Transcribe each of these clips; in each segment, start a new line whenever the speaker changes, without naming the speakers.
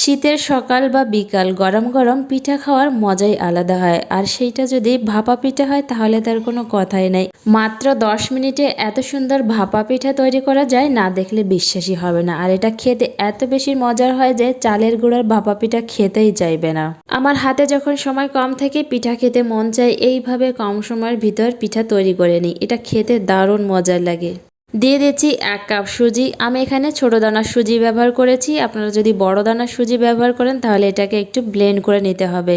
শীতের সকাল বা বিকাল গরম গরম পিঠা খাওয়ার মজাই আলাদা হয়। আর সেইটা যদি ভাপা পিঠা হয়, তাহলে তার কোনো কথাই নাই। মাত্র দশ মিনিটে এত সুন্দর ভাপা পিঠা তৈরি করা যায়, না দেখলে বিশ্বাসই হবে না। আর এটা খেতে এত বেশি মজার হয় যে চালের গুঁড়ার ভাপা পিঠা খেতেই চাইবে না। আমার হাতে যখন সময় কম থাকে, পিঠা খেতে মন চায়, এইভাবে কম সময়ের ভিতর পিঠা তৈরি করে নিই। এটা খেতে দারুণ মজার লাগে। দিয়ে দিচ্ছি এক কাপ সুজি। আমি এখানে ছোট দানার সুজি ব্যবহার করেছি। আপনারা যদি বড় দানার সুজি ব্যবহার করেন, তাহলে এটাকে একটু ব্লেন্ড করে নিতে হবে।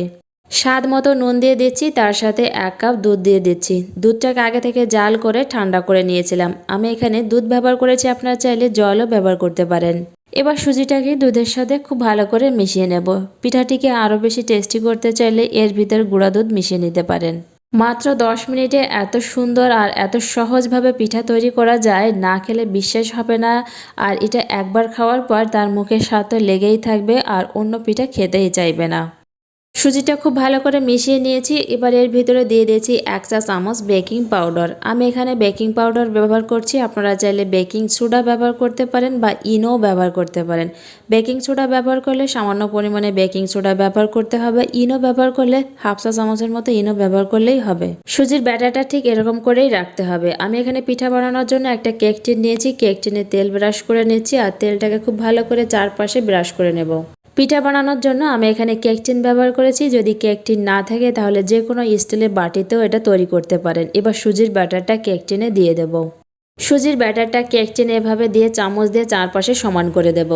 স্বাদ মতো নুন দিয়ে দিচ্ছি, তার সাথে এক কাপ দুধ দিয়ে দিচ্ছি। দুধটাকে আগে থেকে জাল করে ঠান্ডা করে নিয়েছিলাম। আমি এখানে দুধ ব্যবহার করেছি, আপনারা চাইলে জলও ব্যবহার করতে পারেন। এবার সুজিটাকে দুধের সাথে খুব ভালো করে মিশিয়ে নেব। পিঠাটিকে আরও বেশি টেস্টি করতে চাইলে এর ভিতর গুঁড়া দুধ মিশিয়ে নিতে পারেন। মাত্র দশ মিনিটে এত সুন্দর আর এত সহজভাবে পিঠা তৈরি করা যায়, না খেলে বিশ্বাস হবে না। আর এটা একবার খাওয়ার পর তার মুখের স্বাদ লেগেই থাকবে আর অন্য পিঠা খেতেই চাইবে না। সুজিটা খুব ভালো করে মিশিয়ে নিয়েছি। এবার এর ভিতরে দিয়ে দিয়েছি এক চা চামচ বেকিং পাউডার। আমি এখানে বেকিং পাউডার ব্যবহার করছি। আপনারা চাইলে বেকিং সোডা ব্যবহার করতে পারেন বা ইনো ব্যবহার করতে পারেন। বেকিং সোডা ব্যবহার করলে সামান্য পরিমাণে বেকিং সোডা ব্যবহার করতে হবে। ইনো ব্যবহার করলে হাফ চা চামচের মতো ইনো ব্যবহার করলেই হবে। সুজির ব্যাটারটা ঠিক এরকম করেই রাখতে হবে। আমি এখানে পিঠা বানানোর জন্য একটা কেক টিন নিয়েছি। কেক টিনে তেল ব্রাশ করে নিচ্ছি আর তেলটাকে খুব ভালো করে চারপাশে ব্রাশ করে নেব। পিঠা বানানোর জন্য আমি এখানে কেক টিন ব্যবহার করেছি। যদি কেক টিন না থাকে, তাহলে যে কোনো স্টিলের বাটিতেও এটা তৈরি করতে পারেন। এবার সুজির ব্যাটারটা কেক টিনে দিয়ে দেব। সুজির ব্যাটারটা কেক টিনে এভাবে দিয়ে চামচ দিয়ে চারপাশে সমান করে দেব।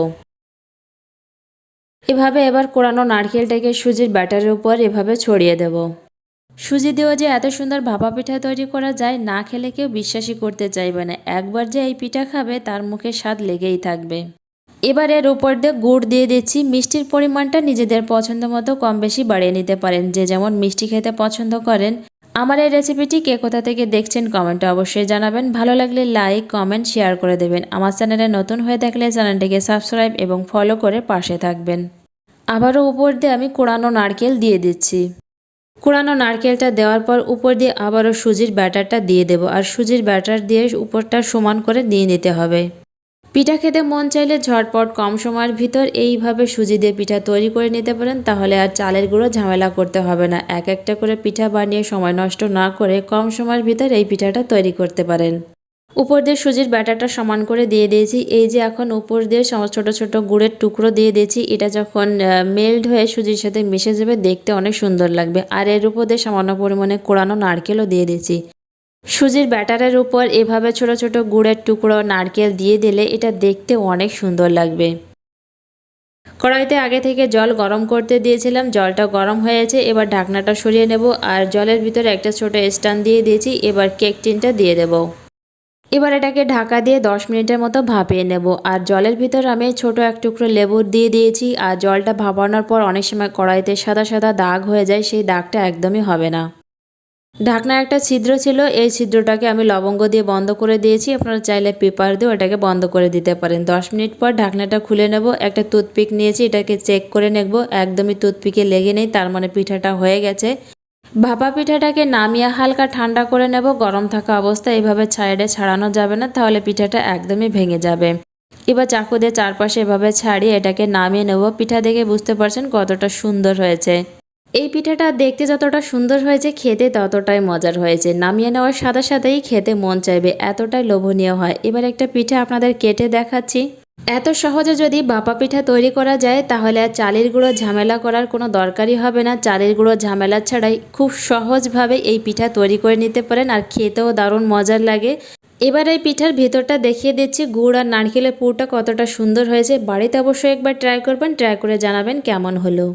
এভাবে এবার কোরানো নারকেলটাকে সুজির ব্যাটারের উপর এভাবে ছড়িয়ে দেব। সুজি দিয়েও যে এত সুন্দর ভাপা পিঠা তৈরি করা যায়, না খেলে কেউ বিশ্বাসই করতে চাইবে না। একবার যে এই পিঠা খাবে, তার মুখে স্বাদ লেগেই থাকবে। এবার এর উপর দিয়ে গুড় দিয়ে দিচ্ছি, মিষ্টির পরিমাণটা নিজেদের পছন্দ মতো কম বেশি বাড়িয়ে নিতে পারেন। যে যেমন মিষ্টি খেতে পছন্দ করেন, আমার এই রেসিপিটি কে কোথা থেকে দেখছেন কমেন্টে অবশ্যই জানাবেন। ভালো লাগলে লাইক, কমেন্ট, শেয়ার করে দেবেন। আমার চ্যানেলে নতুন হয়ে থাকলে চ্যানেলটিকে সাবস্ক্রাইব এবং ফলো করে পাশে থাকবেন। আবারও উপর দিয়ে আমি কোড়ানো নারকেল দিয়ে দিচ্ছি। কোড়ানো নারকেলটা দেওয়ার পর উপর দিয়ে আবারও সুজির ব্যাটারটা দিয়ে দেব। আর সুজির ব্যাটার দিয়ে উপরটা সমান করে দিয়ে নিতে হবে। পিঠা খেতে মন চাইলে ঝটপট কম সময়ের ভিতর এইভাবে সুজি দিয়ে পিঠা তৈরি করে নিতে পারেন, তাহলে আর চালের গুঁড়ো ঝামেলা করতে হবে না। এক একটা করে পিঠা বানিয়ে সময় নষ্ট না করে কম সময়ের ভিতর এই পিঠাটা তৈরি করতে পারেন। উপর দিয়ে সুজির ব্যাটারটা সমান করে দিয়ে দিয়েছি। এই যে এখন উপর দিয়ে ছোট ছোট গুড়ের টুকরো দিয়ে দিয়েছি, এটা যখন মেল্ট হয়ে সুজির সাথে মিশে যাবে, দেখতে অনেক সুন্দর লাগবে। আর এর উপর দিয়ে সামান্য পরিমাণে কোড়ানো নারকেলও দিয়ে দিয়েছি। সুজির ব্যাটারের উপর এভাবে ছোট ছোট গুড়ের টুকরো নারকেল দিয়ে দিলে এটা দেখতে অনেক সুন্দর লাগবে। কড়াইতে আগে থেকে জল গরম করতে দিয়েছিলাম, জলটা গরম হয়েছে এবার ঢাকনাটা সরিয়ে নেব আর জলের ভিতরে একটা ছোট স্ট্যান্ড দিয়ে দিয়েছি, এবার কেক টিনটা দিয়ে দেব। এবার এটাকে ঢাকা দিয়ে দশ মিনিটের মতো ভাপিয়ে নেব আর জলের ভিতর আমি ছোট এক টুকরো লেবু দিয়ে দিয়েছি আর জলটা ভাপানোর পর অনেক সময় কড়াইতে সাদা সাদা দাগ হয়ে যায়, সেই দাগটা একদমই হবে না। ঢাকনা একটা ছিদ্র ছিল, এই ছিদ্রটাকে আমি লবঙ্গ দিয়ে বন্ধ করে দিয়েছি। আপনারা চাইলে পেপার দিয়ে ওটাকে বন্ধ করে দিতে পারেন। দশ মিনিট পর ঢাকনাটা খুলে নেব, একটা টুথপিক নিয়েছি, এটাকে চেক করে নেব। একদমই টুথপিকে লেগে নেই, তার মানে পিঠাটা হয়ে গেছে। ভাপা পিঠাটাকে নামিয়ে হালকা ঠান্ডা করে নেব। গরম থাকা অবস্থায় এভাবে সাইডে ছাড়ানো যাবে না, তাহলে পিঠাটা একদমই ভেঙে যাবে। এবার চাকু দিয়ে চারপাশে এভাবে ছাড়িয়ে এটাকে নামিয়ে নেব। পিঠা দেখে বুঝতে পারছেন কতটা সুন্দর হয়েছে। এই পিঠাটা দেখতে যতটা সুন্দর হয়েছে, খেতে ততটাই মজার হয়েছে। নামিয়ে নেওয়ার সাথে সাথেই খেতে মন চাইবে, এতটাই লোভনীয় হয়। এবার একটা পিঠা আপনাদের কেটে দেখাচ্ছি। এত সহজে যদি বাপা পিঠা তৈরি করা যায়, তাহলে আর চালের গুঁড়ো ঝামেলা করার কোনো দরকারই হবে না। চালের গুঁড়ো ঝামেলা ছাড়াই খুব সহজভাবে এই পিঠা তৈরি করে নিতে পারেন আর খেতেও দারুণ মজার লাগে। এবার এই পিঠার ভেতরটা দেখিয়ে দিচ্ছি। গুড় আর নারকেলের পুরটা কতটা সুন্দর হয়েছে। বাড়িতে অবশ্যই একবার ট্রাই করবেন। ট্রাই করে জানাবেন কেমন হলো।